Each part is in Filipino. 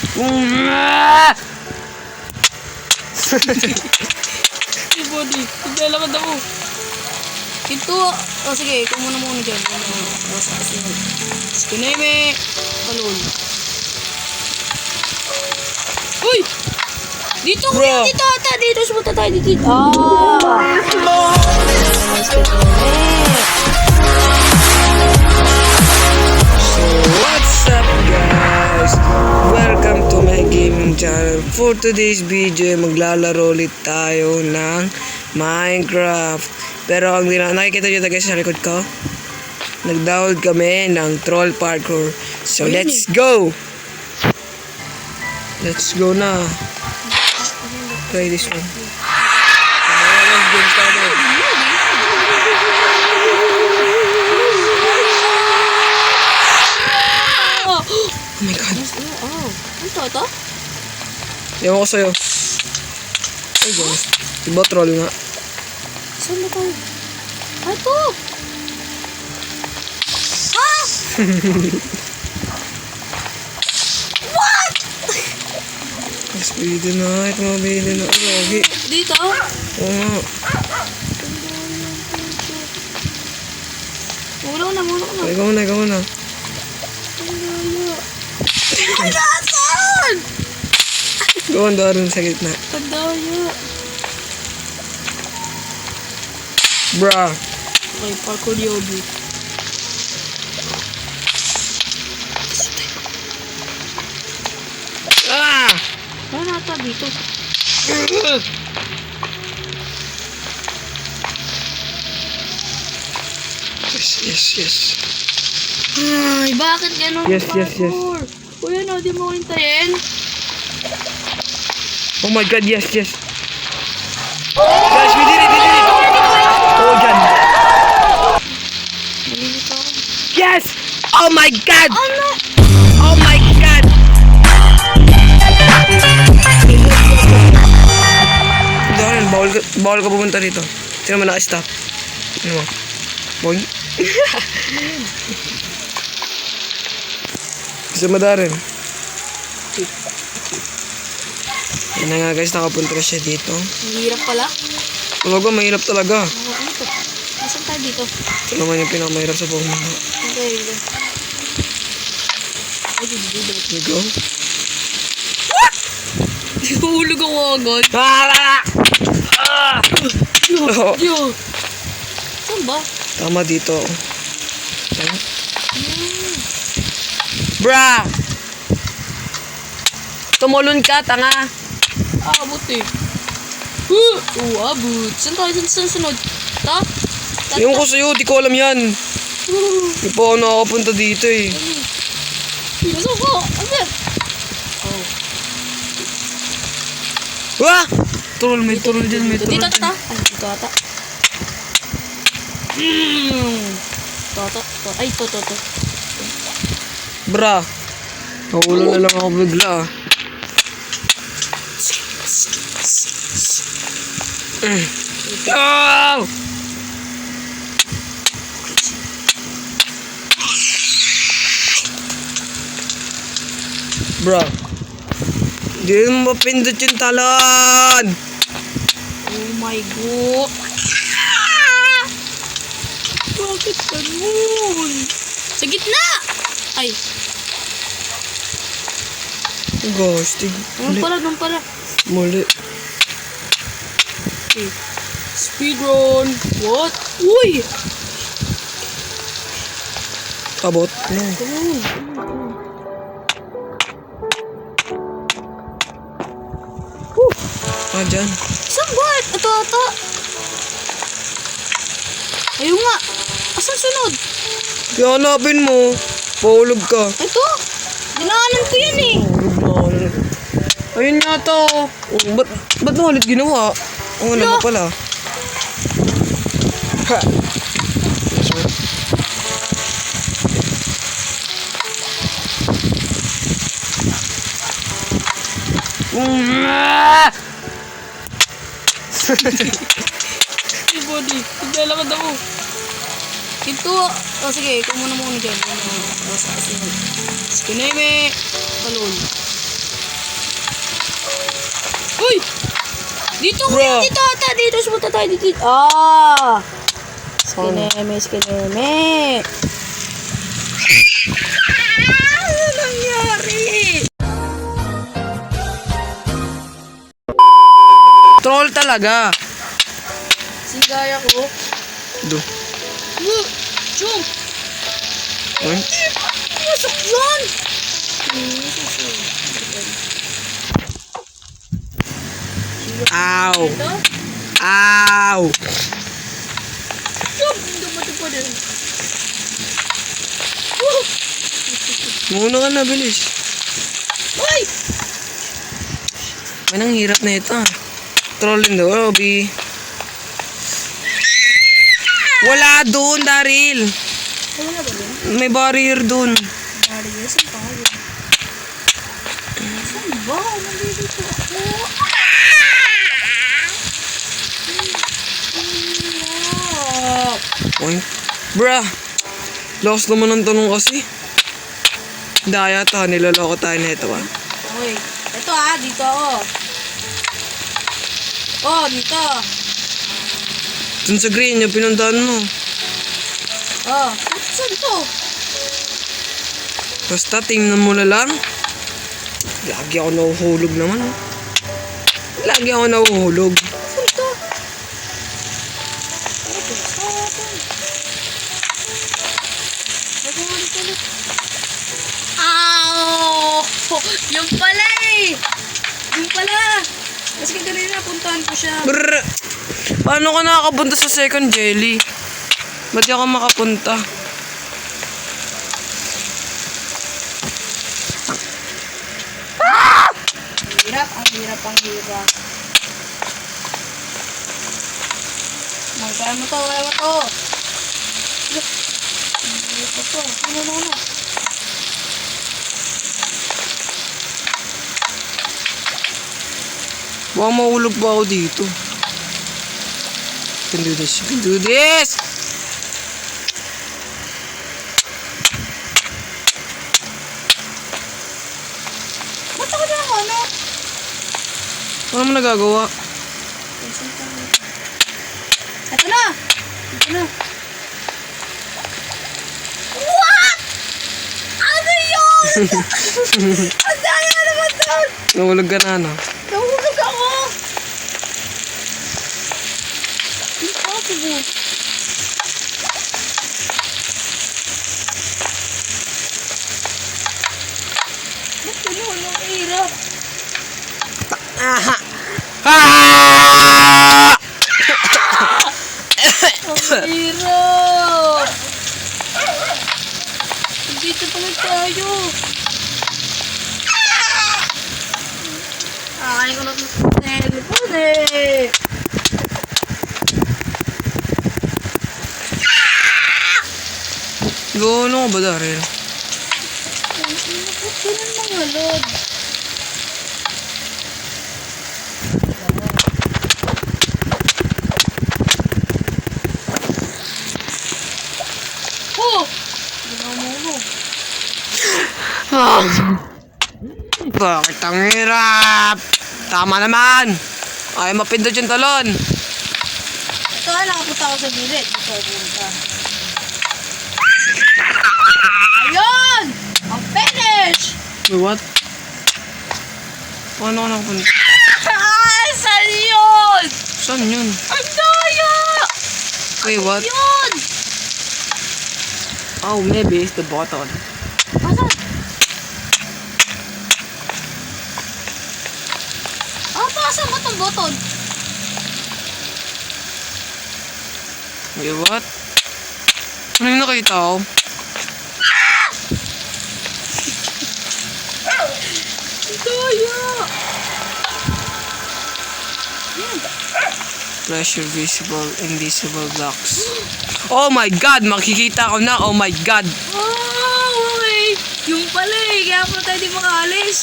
Hey, body. Naglalakad ako. Ito. Oh, sige. Ikaw muna muna dyan. Ano, oh, sa kasunod. Skineme. Talon. Uy! Dito Bro. dito ata. Dito sumunta tayo dito. Ah! So, For today's video, maglalaro ulit tayo ng Minecraft. Pero ang dina nakikita nyo guys sa likod ko, nag-download kami ng Troll Parkour. So, let's go! Let's go na. Try this one. Ewan ko sa'yo. Ay, guys. Diba troll nga? Saan ba tayo? Ah, ito! Ah! What? Mas pwede na. Ito mabili na. Ay, lagi. Dito? Oo nga. Muna ko na, muna ko na. Ikaw na, ikaw na. Ay, nasaan? Ang darin sa gitna. Kadaya. Bruh. Okay, parkour yogi. Ah! Ano nata dito? Yes, yes, yes. Ay, bakit ganun? Yes, yes, yes. parkour? Uy, ano, di mo hintayin? Oh my god, yes, yes. Guys, we did it, we did it! Oh, ako. Yes! Oh my god! Ano? Oh my god! Darin, bawal ka, bawal ka pumunta dito. Sino mo naka-stop? Ano mo? Boy? Gusto mo Yan na nga guys, nakapunta na siya dito. Ang hirap pala. Talaga, mahirap talaga. Oh, ano to? Nasaan tayo dito? Ito naman yung pinakamahirap sa buong mundo. Okay. Ay, dito, dito. Here we go. Hulog ako agad. Ah! Ah! Oh, Yo! Saan ba? tama dito. Ayan. Bruh! Tumulon ka, tanga. Ah, abot eh. Uh, oh, abot. Saan tayo? Saan, saan sunod? Ta? Ta? Yung ko sa'yo, di ko alam yan. Uh, Di pa ako nakakapunta dito eh. Gusto ko. Ano yan? Oh. Wah! Turol, may turol dyan, may turol dito, dyan. ta. Ay, dito. Hmm. Ito, ito, ito. Ay, ito, ito, ito. Bra. Nakulo na lang ako bigla ah. Mm. Oh! Bro. Hindi mo mapindot yung talon. Oh my god. Ah! Bakit ganun? Sa gitna! Ay, gosh, tig. Muli. pala, doon pala. Muli. Okay. Speedrun. What? Uy! Abot. No. Come on. Ah, dyan. Saan ba? Ito ata. Ayun nga. Asan sunod? Hanapin mo. Pahulog ka. Ito. Dinaanan ko yan eh. Pahulog na. Ayun yata oh. oh ba't, ba't mo ulit ginawa? Oo, wala Wala. mo pala. Ha! Hey, body. Naglalakad ako. Ito. Oh, sige. Ikaw muna dyan. Ano, oh, sa kasunod. Skineme. Talon. Dito Bro. kuya, dito ata. Dito, sumunta tayo dito. Ah! Skineme, skineme. Ano nangyari? Troll talaga. Sigaya ko. Do. Uh, Chong! Uy. Masok yun! Ow. Ow. Muna ka na, bilis. Uy! May nang hirap na ito. ah. Troll in the lobby. Wala doon, Daryl. Wala ba yun? May barrier doon. Mario, saan pa? Saan ba? Nandito Uy. Bruh. Lost naman ang tanong kasi. Daya to, niloloko tayo nito ah. Uy, ito ah, dito ako. Oh, dito. Dun sa green, yung pinuntahan mo. Oh, saan to? Basta tingnan mo na lang. Lagi ako nahuhulog naman. oh. Lagi ako nahuhulog. Natin. Lagyan ulit ulit. Ow! Yung pala eh! Yung pala! Kasi kanina napuntahan ko siya. Brr! Paano ka nakakapunta sa second jelly? Ba't di ako makapunta? Hirap, ang hirap, ang hirap. Magkaya mo to, kaya mo to. Hirap pa to. Ano, ano, ano? Baka mahulog pa ako dito. You can do this, you can do this! Ba't ako na ako, ano? Ano mo nagagawa? Na! Ito na. What? Ano yun? Ang daya naman doon! Nahulog ka na, no? Nahulog ako! Impossible. Ba't ganun? Ang hirap. Aha! Ah! Ang hirap! Dito pa lang tayo. Ay, ko na telephone eh. Gano ba, Daryl? Ba't ganun mga lod? Oh! Ginawa mo mo. Bakit ang hirap? Tama naman! Ay, mapindot yung talon. Ito ah, nakapunta ako sa gilid. Ito, punta. Ayun! Ang finish! Wait, what? Paano ka nakapunta? Ah, saan yun? Saan yun? Ang daya! Wait, what? Yun! Oh, maybe it's the button. Asan? Pasan ba itong button? Wait, what? Ano yung nakita ko? Daya! Pressure visible, invisible blocks. Oh my god! Makikita ko na! Oh my god! Oh, okay. Yung pala eh. Kaya pala tayo di makaalis.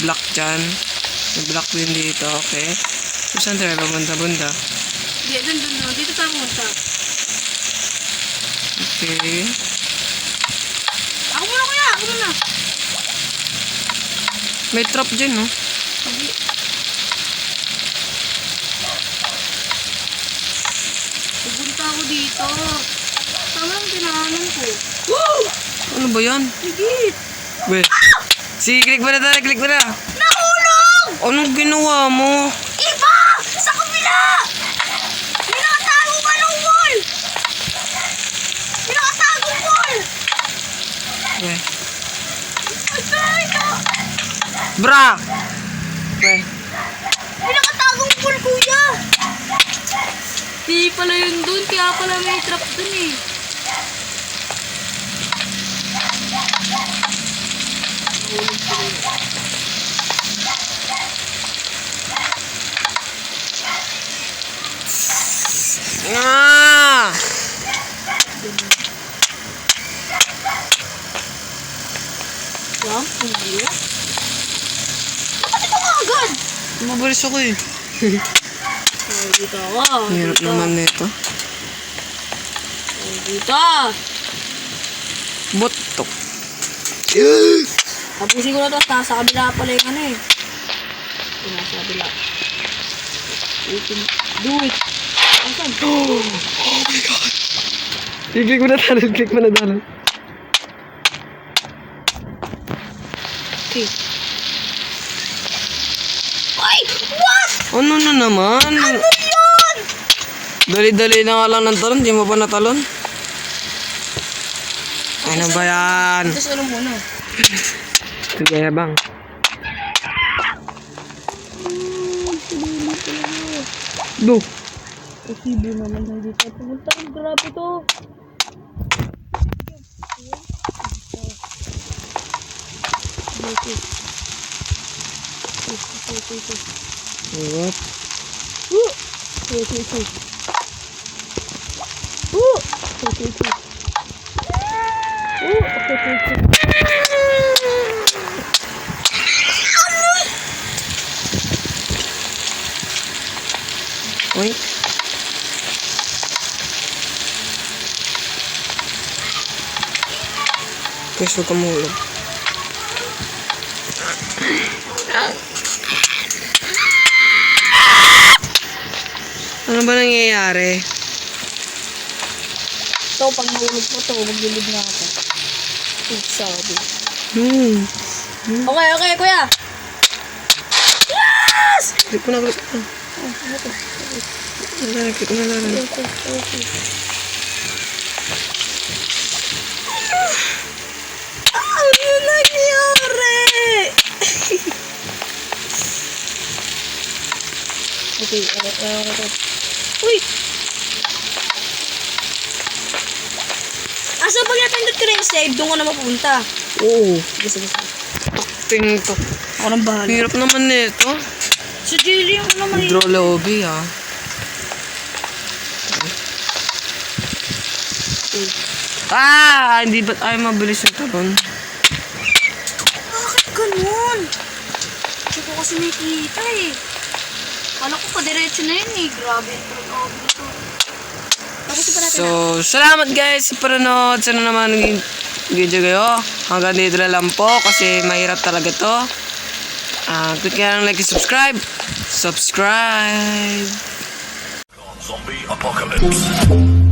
May block dyan. May block din dito, okay? So, saan tayo banda-banda? Di, dun, dun, dun. Dito tayo pumunta. Okay. Ako muna kuya, ako muna. May trap dyan, no? Pupunta ako dito. Tama ang tinahanan ko. Ano ba yan? Higit. Wait. Sige, click mo na tayo, click mo na. Nahulog! Anong ginawa mo? Iba! Sa kabila! May nakatago ka ng wall! May nakatagong wall! Wait. Ay, na! Bra! Wait. May nakatagong wall, kuya! Di pala yun dun, kaya pala may trap dun eh. Ah! Bakit ito nga agad? Mabilis ako eh. Oh, dito ako. Hirap Dito. naman nito. Oh, dito. Botok. Tapusin ko na to. Nasa kabila pala yung ano eh. Ito, nasa kabila. Open. Do it. Asan? I-click mo na talon, click mo na talon. Okay. Ay! What? Ano na naman? Ano yun? Dali-dali na nga lang ng talon, di mo pa natalon? Ano ba yan? Tapos ano muna? Sige, bang. Do. Posible naman hindi tayo pumunta. Ang grabe to. What? Uy. Guys, huwag ka mahulog. Ano ba nangyayari? Ito, pag nahulog mo to, maglilid na ako. Sabi. Hmm. Okay, okay, kuya. Click mo na, click mo na. Wala na, click mo na lang. Okay, okay, ano, ano, ano. Uy! Asa pag napindot ko na yung save, doon ko na mapunta. Oo. Sige, sige, sige. Ting to. Ako nang bahala. Hirap naman nito. Sa Jilly yung naman Draw lobby ah. Ah! Hindi ba't ay mabilis yung talon? Bakit ganun? Hindi ko kasi nakikita eh. Kala ko pa-diretso na yun eh. Grabe. Ito. So, salamat guys sa panonood. Sana naman naging video kayo. Hanggang dito na lang po kasi mahirap talaga to. Ah, click nga lang like and subscribe. Subscribe! Zombie apocalypse.